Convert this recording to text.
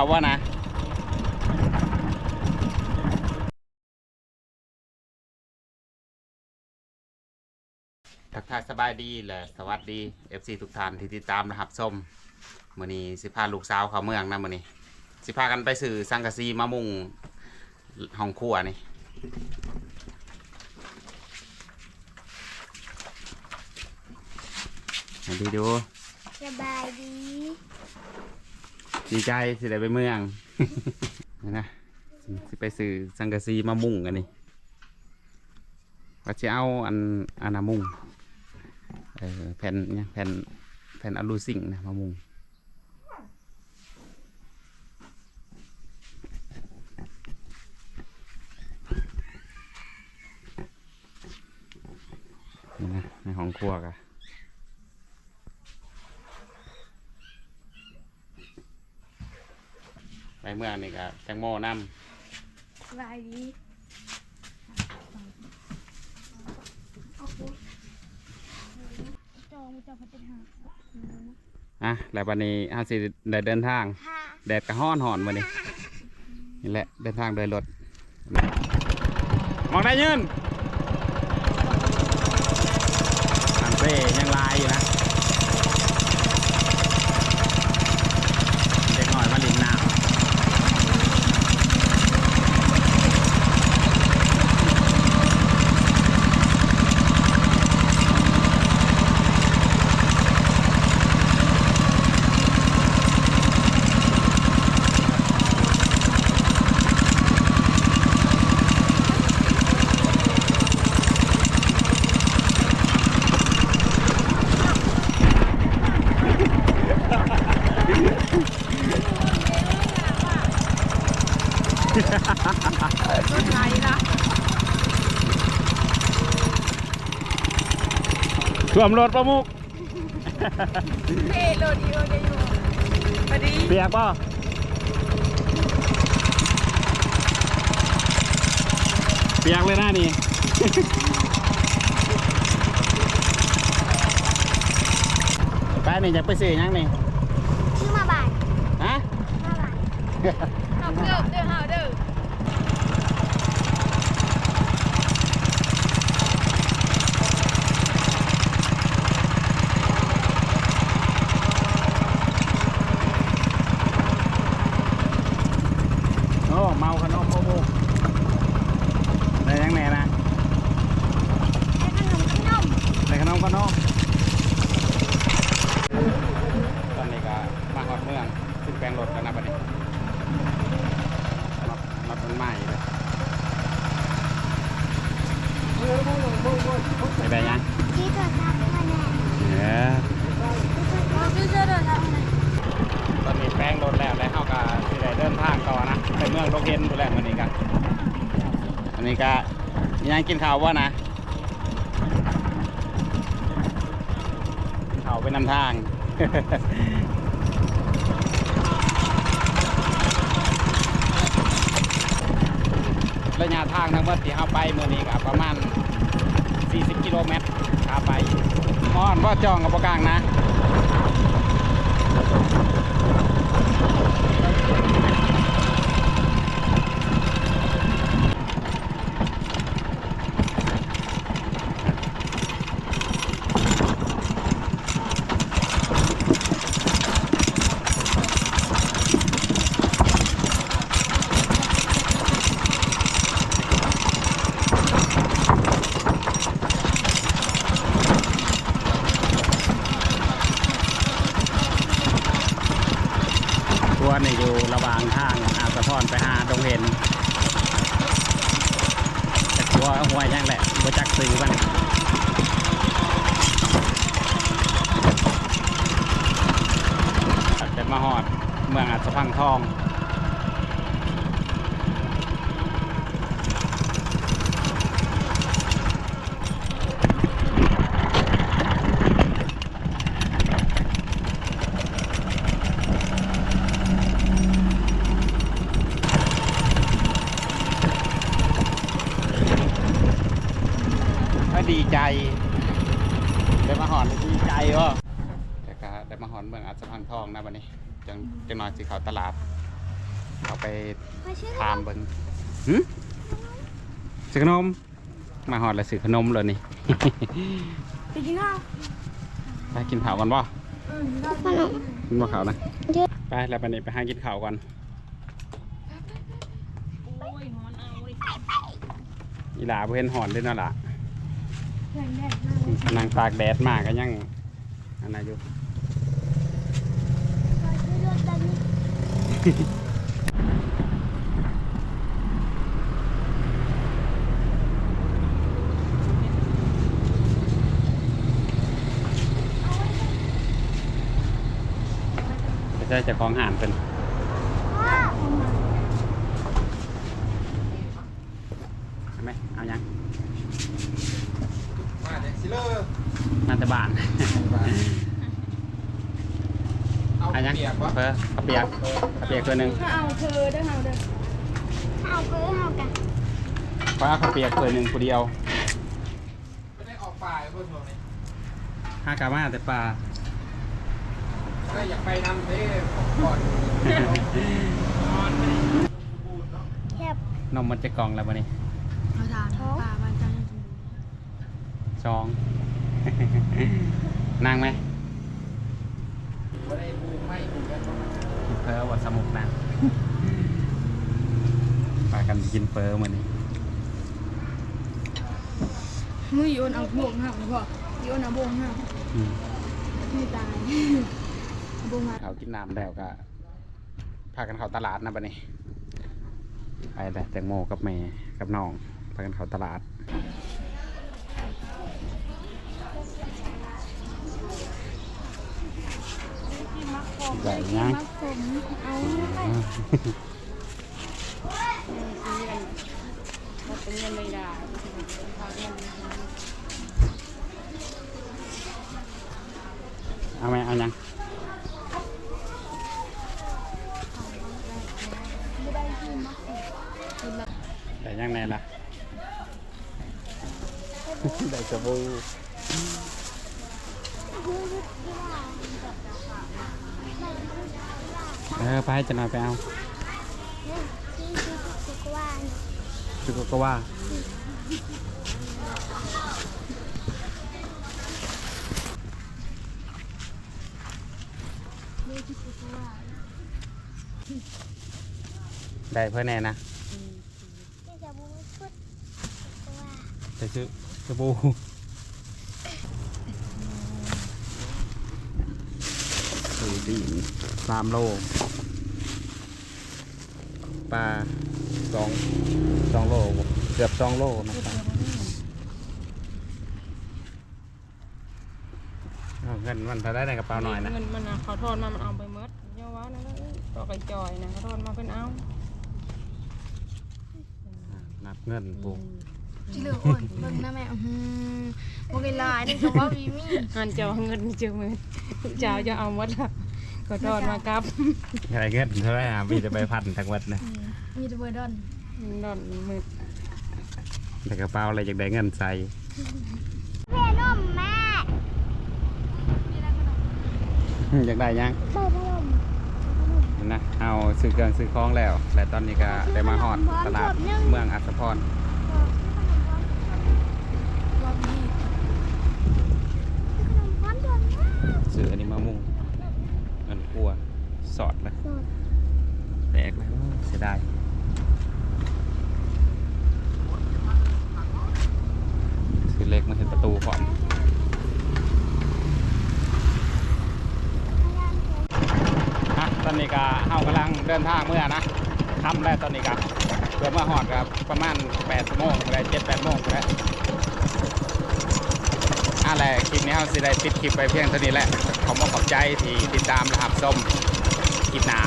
าว่านะทักทายสบายดีและสวัสดี FC ทุกท่านที่ติดตามนะครับชมมื้อนี้สิพาลูกสาวเขาเมืองนะมื้อนี้สิพากันไปซื้อสังกะสีมามุงห้องครัวนี่มาดีดูสบายดี ดีใจสิได้ไปเมืองนี่ะสิไปซื้อสังกะสีมามุงกันนี่ว่าจะเอาอันอันนามุงแผ่นเนี่ยแผ่นแผ่นอลูซิงนะมามุงนี่นะในห้องครัวกะไป เมืองนี่ก็แตงโมน้สบายดีโอเคจองจะพัฒนาำอะแล้ววันนี้เฮาสิได้เดินทางค่ะแดดกระห้อนหอนมานี่นี่แหละเดินทางโดยรถมองได้ยืนทางเซ่ยังลายอยู่นะ เด็กหน่อยมาลินน้ำท่วมรถประมุกเฮ้โรดีโอเดยูพอดีเปียกป่ะเปียกเลยนะนี่ไปนี่จะไปซื้อหยังนี่ชื่อมาบ่ายฮะมาบ่ายเอาเกือบเด้อเอาเด้อ โอ้เมาขนมโมโมได้ยังแน่นะ ไอ้ขนมขนมได้ขนมขนมตอนนี้ก็มาหอดเมือง ขึ้นแปลงรถกันนะบัดนี้รถรถมันใหม่เลยไปได้ยังที่ตัวทับคะแนนเออเราชื่อเจ้าตัวทับคะแนนตอนนี้แปลงรถแล้วแล้วเขาก็สิได้เดินทางต่อนะไปเมืองโลเกนดูแลวันนี้กันอันนี้ก็ยังกินข้าวว่านะกินข้าวไปนำทาง ระยะทางทั้งหมดที่เราไปเมื่อนี้ก็ประมาณ 40 กิโลเมตรขาไปมอนว่าจองกับประกางนะ วนี่อยู่ระหว่างทางอาสะพรไปหาตรงเห็นแต่ตัวหัวยังแหละบจักซื้อมันเป็นมาหอดเมืองอาสะพังทอง ดีใจได้มาหอนดีใจวะแต่ก็ได้มาหอนเมืองอัศพังทองนะวันนี้จังจังหน่อยสิเขาตลาดเอาไปมาชื่อทานเบิ่งหึซื้อขนม มาหอดแล้วซื้อขนมเลยนี่ไปกินข้าวไปกินข้าวก่อนบ่ขนมกินบ่ข้าวนะเยอะไปแล้วไปนี่ไปหากินข้าวก่อนโอ้ยหอนเอาเลยอีหลาบ่เห็นหอนเด้อเนาะล่ะแรงแดดมากเลย นางตากแดดมากก็ยังอันนั้นอยู่ขอซื้อรถตอนนี้ไม่ใช่จะของห่านเป็น ว้าว ใช่ไหมเอายัง มาจากซิเลอร์ มาแต่บ้าน เอาเอายังเปียกวะเพิ่อข้าวเปียกข้าวเปียกตัวหนึ่งถ้าเอาเธอได้เอาเด้อเอาเพื่อเอากันเพราะข้าวเปียกตัวหนึ่งผู้เดียวไม่ได้ออกป่าเพื่อนผมนี่ห้ากามาแต่ปลาก็อยากไปนำเด้ก่อนแคบนมมันจะกล่องแล้ววันนี้เอาทานป่าบ้านจังจองนั่งไหมไม่ได้ปูไม่ปู กันกินเฟอวัดสมุกนะไปกันกินเฟอร์มันนี้มือโยนเอาบวงหักพ่อโยนเอาบวงหักอืมไม่ตายบวงหักเขากินน้ำแล้วก็พากันเข้าตลาดนะบัดนี้ไปแต่แตงโมกับแม่กับน้องพากันเข้าตลาด ใหญ่ยังมักผมเอาไปเป็นเงินไม่ได้เอาไหมเอายังไม่ได้ที่มักผมแต่ยังไงล่ะ ได้สบู่ เออ ไปจะหน่อยไปเอาที่ที่สุกวานชุกก็ว่านี่ที่สุกวานได้เพื่อแน่นะที่จะบูชุดสุกวานไปซื้อสบู่ สี่ตีนสามโลปลาสองสองโลเกือบสองโลนะครับเอาเงินมันเท่าได้ในกระเป๋าหน่อยนะเงินมันเขาทอนมา มันเอาไปเมดเยาว่านั่นก็กระจอยนะเขาทอนมาเป็นเอานับเงินปู จิเหลืออ่อนเบิ่งนะแม่อืมโมกินลายนี่ก็ว่าวีมี่อันเจ้าเงินเจ้ามือเจ้าจะเอาหมดละก็ทอนมากับอะไรเงินเท่าไหร่อะมีจะไปพันทั้งวัดนะมีแต่เบอร์ดอนดอนมือแต่กระเป๋าอะไรอยากได้เงินใส่แม่นมแม่อยากได้ยังเบอร์พัดลมนะเอาซื้อเครื่องซื้อของแล้วและตอนนี้ก็ได้มาฮอดตลาดเมืองอัศพรรอบนี้ขนมพร้อมโดนมาก ซื้ออันนี้มามุ่งเงินกลัวสอดเลย สด แตกแล้วเสียดายซื้อเล็กมาเห็นประตูพร้อมฮะต อนนี้ก็เฮากำลังเดินทางเมื่อนะทำแล้วตอนนี้ก็เพื่อมาหอดกับประมาณ8โมงแล้ว7 8โมงแล้วอะไรคลิปนี้เราสิได้ปิดคลิปไปเพียงเท่านี้แหละขอบคุณขอบใจที่ติดตามนะครับส้มคลิปหนา